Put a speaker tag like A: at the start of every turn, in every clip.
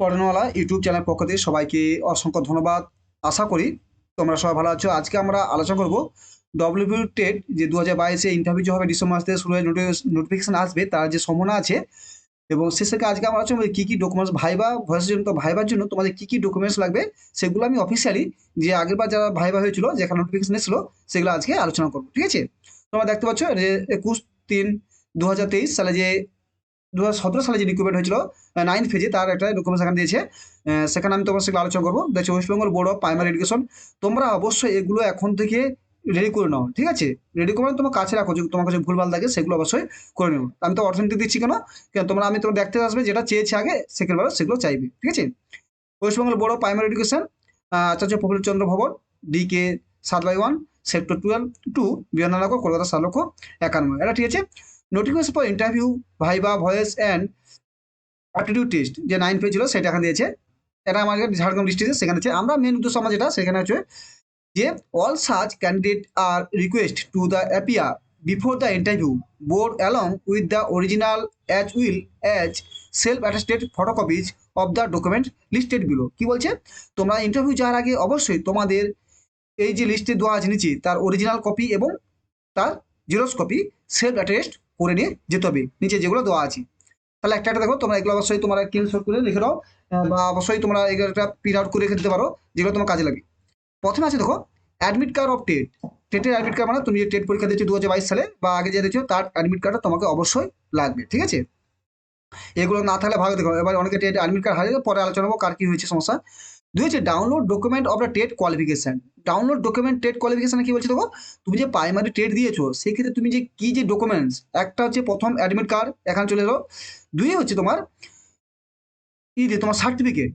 A: পড়ানোওয়ালা YouTube channel পক্ষ থেকে সবাইকে অসংখ্য ধন্যবাদ। আশা করি তোমরা সবাই ভালো আছো। আজকে আমরা আলোচনা করব ডব্লিউবিউ টেট যে দু হাজার বাইশে ইন্টারভিউ যে হবে ডিসেম্বর মাস থেকে শুরু হয়ে নোটিফিকেশন আসবে, তার যে সম্ভাবনা আছে এবং শেষে আজকে আমরা আলোচনা কী কী ডকুমেন্টস ভাইবা ভয়েসের জন্য, তো ভাইবার জন্য তোমাদের কী কী ডকুমেন্টস লাগবে সেগুলো আমি অফিসিয়ালি যে আগেরবার যারা ভাইবা হয়েছিল, যেখানে নোটিফিকেশন এসেছিল, সেগুলো আজকে আলোচনা করব, ঠিক আছে? তোমরা দেখতে পাচ্ছ যে একুশ তিন দু সালে যে দু হাজার সতেরো সালে যে রিক্রুটমেন্ট হয়েছিল নাইন ফেজে তার একটা ডকুমেন্টস এখানে দিয়েছে। সেখানে আমি তোমার সেগুলো আলোচনা করব। দেখছি West Bengal board of primary education তোমরা অবশ্যই এগুলো এখন থেকে রেডি করে নাও, ঠিক আছে? রেডি করে তোমার কাছে রাখো, যদি তোমার কাছে ভুলভাল থাকে, সেগুলো অবশ্যই করে নেব আমি তো অর্থনীতি দিচ্ছি কেন? কেন তোমরা, আমি তোমার দেখতে আসবে, যেটা চেয়েছে আগে সেকেন্ড বার সেগুলো চাইবে, ঠিক আছে? West Bengal board of primary education Acharya Prafulla Chandra Bhavan D K সাত by one sector twelve two Bimannagar Kolkata সাত লক্ষ একানব্বই এটা ঠিক আছে? Notification for interview viva voce and aptitude test যে নাইন পেজ ছিল সেটা এখানে দিয়েছে। এটা আমাদের ঝাড়গ্রাম ডিস্ট্রিক্টে সেখানে আছে। আমরা মেন উদ্দেশ্য আমার যেটা, সেখানে হচ্ছে যে all such candidate are request to the appear before the interview board along with the original as well as self attested photocopies of the document listed below কি বলছে? তোমরা ইন্টারভিউ যাওয়ার আগে অবশ্যই তোমাদের এই যে লিস্টে দেওয়া আছে নিচে, তার অরিজিনাল কপি এবং তার জেরক্স কপি সেলফ অ্যাটেস্ট করে নিয়ে যেতে হবে। নিচে যেগুলো দেওয়া আছে। তাহলে একটা একটা দেখো, তোমরা এগুলো অবশ্যই তোমরা স্ক্রিনশট করে লিখে নাও বা অবশ্যই তোমরা এগুলো একটা প্রিন্ট আউট করে রেখে দিতে পারো, যেগুলো তোমার কাজে লাগে। প্রথমে আছে দেখো অ্যাডমিট কার্ড অফ টেট টেটের অ্যাডমিট কার্ড মানে তুমি যে টেট পরীক্ষা দিচ্ছ দু হাজার বাইশ সালে, বা আগে যে দিচ্ছ তার অ্যাডমিট কার্ডটা তোমাকে অবশ্যই লাগবে, ঠিক আছে? এগুলো না থাকলে ভালো দেখো, এবার অনেকে টেট অ্যাডমিট কার্ড হারিয়ে পরে আলোচনা করব, কার কি হয়েছে সমস্যা। দুই হচ্ছে download document of the TET qualification download document TET qualification কি বলছে দেখো? তুমি যে প্রাইমারি টেট দিয়েছ সেক্ষেত্রে তুমি যে কি যে ডকুমেন্টস একটা হচ্ছে প্রথম অ্যাডমিট কার্ড এখানে চলে এলো। দুই হচ্ছে তোমার ই যে তোমার সার্টিফিকেট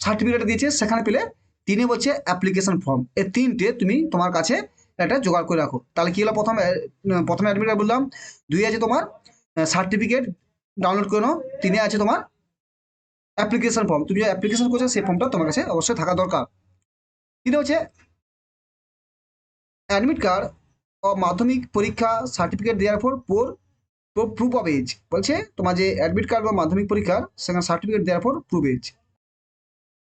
A: সার্টিফিকেট দিয়েছে, সেখানে পেলে তিনে বলছে অ্যাপ্লিকেশন ফর্ম এই তিনটে তুমি তোমার কাছে একটা জোগাড় করে রাখো। তাহলে কি হলো? প্রথম প্রথমে অ্যাডমিট কার্ড বললাম। দুই আছে তোমার সার্টিফিকেট ডাউনলোড করে নাও। তিনে আছে তোমার অ্যাপ্লিকেশন ফর্ম তুমি যে অ্যাপ্লিকেশন করছ, সেই ফর্মটা তোমার কাছে অবশ্যই থাকা দরকার। তিনে হচ্ছে অ্যাডমিট কার্ড ও মাধ্যমিক পরীক্ষা সার্টিফিকেট দেওয়ার পর পোর প্রুফ অফ এজ বলছে, তোমার যে অ্যাডমিট কার্ড বা মাধ্যমিক পরীক্ষার, সেখানে সার্টিফিকেট দেওয়ার পর প্রুফ এজ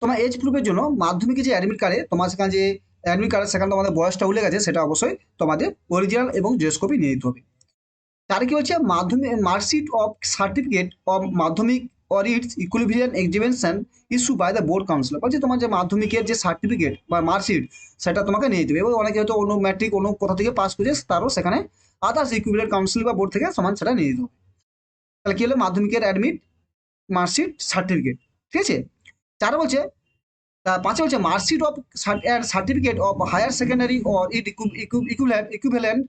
A: তোমার এজ প্রুফের জন্য মাধ্যমিকে যে অ্যাডমিট কার্ডে তোমার সেখানে যে অ্যাডমিট কার্ড সেখানে তোমাদের বয়সটা উল্লেখ আছে, সেটা অবশ্যই তোমাদের অরিজিনাল এবং জেস কপি নিয়ে যেতে হবে। তার কি হচ্ছে Madhyamik marksheet of certificate of Madhyamik or its equivalent examination issue by the board council বলছে তোমার যে মাধ্যমিকের যে সার্টিফিকেট বা মার্কশিট সেটা তোমাকে নিয়ে হবে। এবং অনেকে হয়তো অন্য ম্যাট্রিক অন্য কোথা থেকে পাস করেছে, তারও সেখানে আদার্স ইকুইভ্যালেন্ট কাউন্সিল বা বোর্ড থেকে সমান সেটা নিয়ে হবে। তাহলে কি হলো? মাধ্যমিকের অ্যাডমিট মার্কশিট সার্টিফিকেট ঠিক আছে? চার বলছে পাঁচে বলছে marksheet of certificate of higher secondary or it equivalent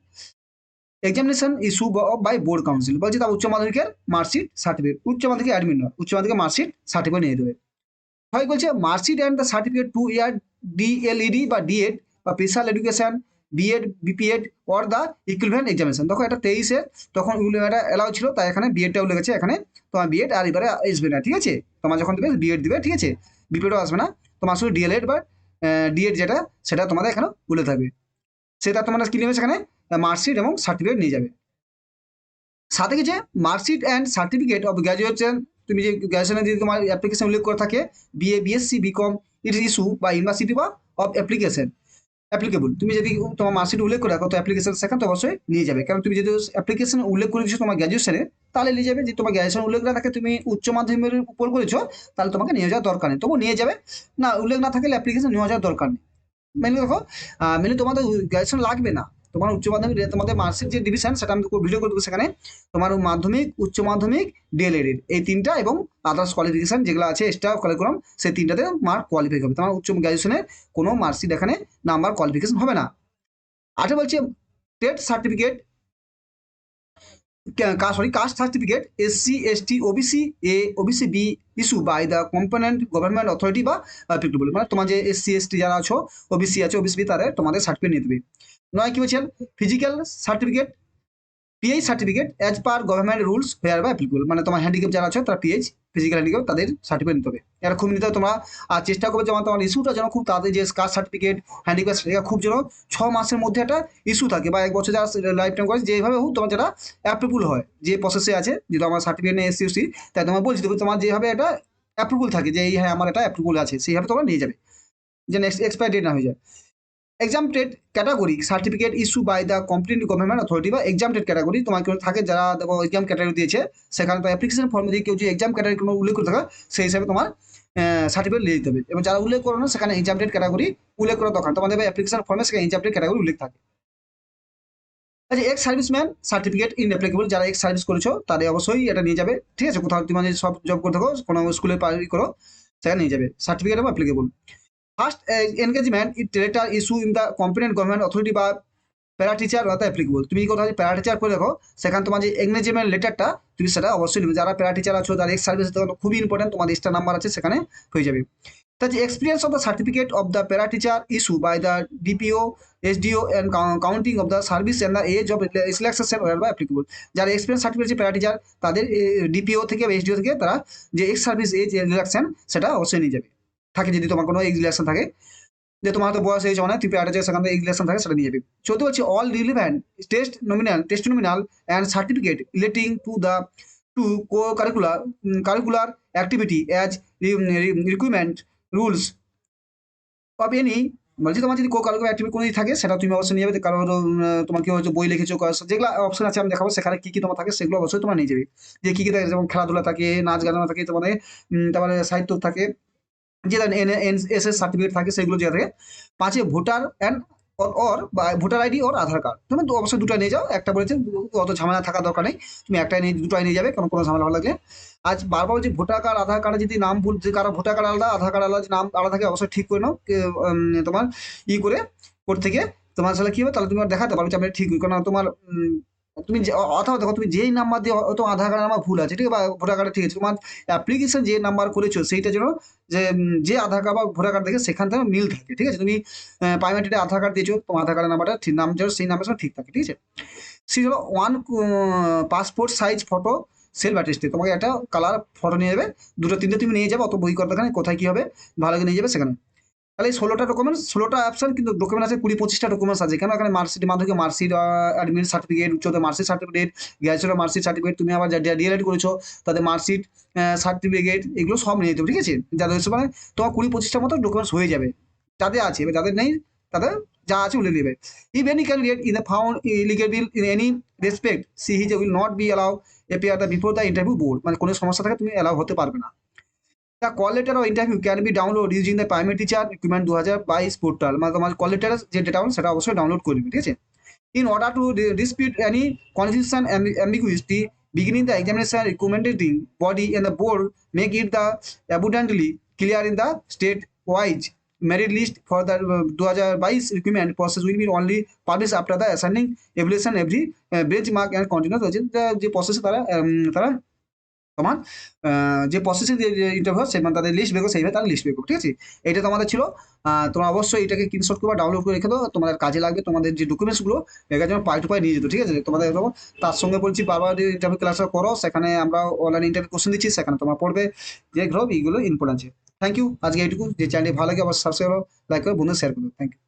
A: examination issue by board council বলছে তার উচ্চ মাধ্যমিকের মার্কশিট সার্টিফিকেট উচ্চ মাধ্যমিক অ্যাডমিট নয়, উচ্চ মাধ্যমিকের মার্কশিট সার্টিফিকেট নিয়ে দেবে হয় বলছে marksheet and the certificate two year DElEd বা ডিএড বা special education BEd BPEd or the equivalent examination দেখো এটা তেইশে, তখন এটা অ্যালাউ ছিল, তাই এখানে বিএডটা উল্লেখ আছে এখানে তোমার বিএড আর এবারে আসবে না, ঠিক আছে? তোমার যখন দেবে বিএড দিবে, ঠিক আছে? বিপিএডও আসবে না। তোমার শুধু ডিএলএড বা ডিএড যেটা, সেটা তোমাদের এখানে বলে থাকবে। সেটা তোমরা কি নেবে সেখানে? মার্কশিট এবং সার্টিফিকেট নিয়ে যাবে। সাথে কিছু marksheet and certificate of graduation তুমি যে গ্র্যাজুয়েশনে যদি তোমার অ্যাপ্লিকেশন উল্লেখ করে থাকে BA BSc BCom it is issue বা ইউনিভার্সিটি বা অফ অ্যাপ্লিকেশন অ্যাপ্লিকেবল তুমি যদি তোমার মার্কশিট উল্লেখ করে রাখো, তো অ্যাপ্লিকেশন সেখান তো অবশ্যই নিয়ে যাবে। কারণ তুমি যদি অ্যাপ্লিকেশন উল্লেখ করে দিচ্ছ তোমার গ্র্যাজুয়েশনে তাহলে নিয়ে যাবে। যে তোমার গ্র্যাজুয়েশন উল্লেখ না থাকে, তুমি উচ্চ মাধ্যমিকের উপর করেছ, তাহলে তোমাকে নিয়ে যাওয়ার দরকার নেই। তবু নিয়ে যাবে। না, উল্লেখ না থাকলে অ্যাপ্লিকেশন নিয়ে যাওয়ার দরকার নেই। মেনলি দেখো মেনু তোমাদের গ্র্যাজুয়েশন লাগবে না। তোমার উচ্চ মাধ্যমিক তোমাদের মার্কশিট যে ডিভিশন সেটা আমি ভিডিও করে দেবো সেখানে। তোমার মাধ্যমিক, উচ্চ মাধ্যমিক ডিএলএড এই তিনটা এবং আদার্স কোয়ালিফিকেশন যেগুলো আছে এক্সট্রা কারিকুলাম সেই তিনটাতে মার্ক কোয়ালিফাই হবে তোমার উচ্চ গ্র্যাজুয়েশনের কোনো মার্কশিট এখানে নাম্বার কোয়ালিফিকেশন হবে না। আচ্ছা বলছি TET certificate sorry caste certificate SC ST OBC A OBC B issue by the component government authority বা মানে তোমার যে এসসি এসটি যারা আছো ওবিসি আছে ওবিসি বি তারা তোমাদের সার্টিফিকেট নিয়ে দেবে নয় কি বলছেন? Physical certificate PH certificate as per government rules here বা অ্যাপ্লিকেবল মানে তোমার হ্যান্ডিক্যাপ যারা আছে, তারা পিএইচ ফিজিক্যাল হ্যান্ডিক্যাপ তাদের সার্টিফিকেট নিতে হবে। এরা খুব নিতে হবে। তোমরা আর চেষ্টা করবে যেমন তোমার ইস্যুটা যেন খুব তাদের যে কাস্ট সার্টিফিকেট হ্যান্ডিক্যাপ সার্টিফিকেট খুব যেন ছ মাসের মধ্যে একটা ইস্যু থাকে বা এক বছর যারা লাইফ টাইম করে যেভাবে হোক তোমার যেটা অ্যাপ্লিকেবল হয়, যে প্রসেসে আছে, যেহেতু আমার সার্টিফিকেট নেই এসসি তাই তোমার বলছি তোমার যেভাবে এটা অ্যাপ্রুভাল থাকে, যে এই হ্যাঁ আমার এটা অ্যাপ্রুভাল আছে, সেইভাবে তোমরা নিয়ে যাবে। যে নেক্সট এক্সপায়ার ডেট না হয়ে যায়। Exempted category certificate issue by the competent government authority বা এক্সামটেড ক্যাটাগরি তোমার কেউ থাকে যারা দেখো এক্সাম ক্যাটাগরি দিয়েছে, সেখানে অ্যাপ্লিকেশন ফর্মে দিয়ে কেউ যে এক্সাম ক্যাটাগরি কোনো উল্লেখ করে থাকে, সেই হিসাবে তোমার সার্টিফিকেট নিয়ে দিতে হবে। এবং যারা উল্লেখ করো না, সেখানে এক্সামটেড ক্যাটাগরি উল্লেখ করা দরকার তোমাদের অ্যাপ্লিকেশন ফর্মে সেখানে এক্সামটেড ক্যাটাগরি উল্লেখ থাকে। আচ্ছা ex serviceman certificate in applicable যারা এক্স সার্ভিস করেছ, তাদের অবশ্যই এটা নিয়ে যাবে। ঠিক আছে? কোথাও তুমি যদি সব জব করে থাকো, কোনো স্কুলে পারি করো, সেখানে নিয়ে যাবে। সার্টিফিকেট এবং applicable first engagement it letter issue in the competent government authority বা প্যারা টিচার অর্থাৎ অ্যাপ্লিকেবল তুমি কোথাও যদি প্যারা টিচার করে দেখো, সেখানে তোমার যে এনগেজমেন্ট লেটারটা তুমি সেটা অবশ্যই নেবে। যারা প্যারা টিচার আছো, যারা এক্স সার্ভিস খুবই ইম্পর্টেন্ট তোমাদের এক্সট্রা নাম্বার আছে, সেখানে হয়ে যাবে। তার যে experience of the certificate of the para teacher issue by the DPO SDO and counting of the service and the age of selection বা অ্যাপ্লিকেবল যারা এক্সপিরিয়েন্স সার্টিফিকেট প্যারা টিচার তাদের ডিপিও থেকে বা এসডিও থেকে তারা যে এক্স সার্ভিস এজ রিলেকশন সেটা অবশ্যই নিয়ে যাবে। থাকে যদি তোমার কোনো এজ রিলেকশন থাকে, যে তোমার হয়তো বয়স হয়েছে অনেক, তুই প্যারা টিচার সেখান রিলেকশন থাকে, সেটা নিয়ে যাবে চলতে হচ্ছে all relevant testimonial testimonial and certificate relating to the two co curricular curricular activity as requirement rules of any বলছি তোমার যদি কো কারিকুলার অ্যাক্টিভিটি কোনো থাকে, সেটা তুমি অবশ্যই নিয়ে যাবে। কারণ তোমার কেউ হয়তো বই লিখেছো যেগুলো অপশন আছে আমি দেখাবো, সেখানে কী কী তোমার থাকে, সেগুলো অবশ্যই তোমার নিয়ে যাবে। যে কী কী থাকে, যেমন খেলাধুলা থাকে, নাচ গান থাকে, তোমার তারপরে সাহিত্য থাকে যে এস এস সার্টিফিকেট থাকে সেগুলো যে থাকে পাঁচে ভোটার অ্যান্ড অর বা voter ID or Aadhaar card তুমি অবশ্যই দুটো নিয়ে যাও। একটা বলেছে অত ঝামেলা থাকা দরকার নেই। তুমি একটাই নিয়ে, দুটোই নিয়ে যাবে, কোনো কোনো ঝামেলা ভালো লাগলে আজ বারবার বলছি ভোটার কার্ড আধার কার্ডে যদি নাম ভুল কারও ভোটার কার্ড আলাদা আধার কার্ড আলাদা নাম আলাদা থাকে অবশ্যই ঠিক করে নাও। তোমার ই করে, কোর্ট থেকে তোমার সাথে কী হবে? তাহলে তুমি দেখাতে পারবে যে আমি ঠিক কারণ তোমার তুমি অথবা দেখো তুমি যেই নাম্বার দিয়ে হয়তো আধার কার্ডের নাম্বার ভুল আছে, ঠিক আছে? বা ভোটার কার্ডে ঠিক আছে। তোমার অ্যাপ্লিকেশন যে নাম্বার করেছ, সেইটা যেন, যে যে আধার কার্ড বা ভোটার কার্ড দেখে সেখান থেকে মিল থাকে, ঠিক আছে? তুমি প্রাইমারিতে আধার কার্ড দিয়েছ, তোমার আধার কার্ডের নাম্বারটা ঠিক, নাম যেন, সেই নাম্বার সঙ্গে ঠিক থাকে, ঠিক আছে? সেই হলো one passport size photo self attested তোমাকে একটা কালার ফটো নিয়ে যাবে, দুটো, তিনটে তুমি নিয়ে যাবে, অত বই দরকার কোথায় কী হবে, ভালো নিয়ে যাবে সেখানে। তাহলে এই ষোলোটা ডকুমেন্টস ষোলোটা অপশন কিন্তু ডকুমেন্ট আছে, কুড়ি পঁচিশটা ডকুমেন্টস আছে। কেন? এখানে marksheet Madhyamik marksheet admit certificate উচ্চতর মার্কশিট সার্টিফিকেট গ্র্যাজুয়েটের মার্কশিট সার্টিফিকেট তুমি আবার ডিএলএড করেছ তাদের মার্কশিট সার্টিফিকেট এগুলো সব নিয়ে যেতে ঠিক আছে? যাদের হচ্ছে মানে তোমার কুড়ি পঁচিশটার মতো ডকুমেন্টস হয়ে যাবে। যাদের আছে, এবার যাদের নেই, তাদের যা আছে উল্লে নেবে if any candidate in the found eligible in any respect she his will not be allow appear the before the interview board মানে কোনো সমস্যা থাকে, তুমি অ্যালাউ হতে পারবে না। The call letter of interview can be download using the primary teacher recruitment দু হাজার বাইশ পোর্টাল মানে তোমার কল লেটার যে ডেটা সেটা অবশ্যই ডাউনলোড করবে ঠিক আছে in order to any confusion and ambiguity beginning the examination recommending body and the board make it the abundantly clear in the state wise merit list for the uh, 2022 recruitment process will be only published after the assigning evaluation every uh, benchmark and continuous যে- যে প্রসেসে তারা তারা তোমার যে processing interview সে মানে তাদের list বেরো সেইভাবে তারা লিস্ট বেরো ঠিক আছে? এটা তোমাদের ছিল। তোমরা অবশ্যই এটাকে স্ক্রিনশট করে ডাউনলোড করে রেখে দাও, তোমাদের কাজে লাগবে, তোমাদের যে ডকুমেন্টসগুলো এটার জন্য পাই টু পাই নিয়ে যেত, ঠিক আছে? তোমাদের তার সঙ্গে বলছি বারবার ইন্টারভিউ ক্লাস করো, সেখানে আমরা অনলাইন ইন্টারভিউ কোশ্চেন দিচ্ছি, সেখানে তোমার পড়বে। যে গ্রহ, এইগুলো ইম্পর্টেন্ট আছে থ্যাংক ইউ আজকে এইটুকু। যে চ্যানেলটি ভালো লাগে, অবশ্যই সাবস্ক্রাইব লাইক করে বন্ধু শেয়ার করো। Thank you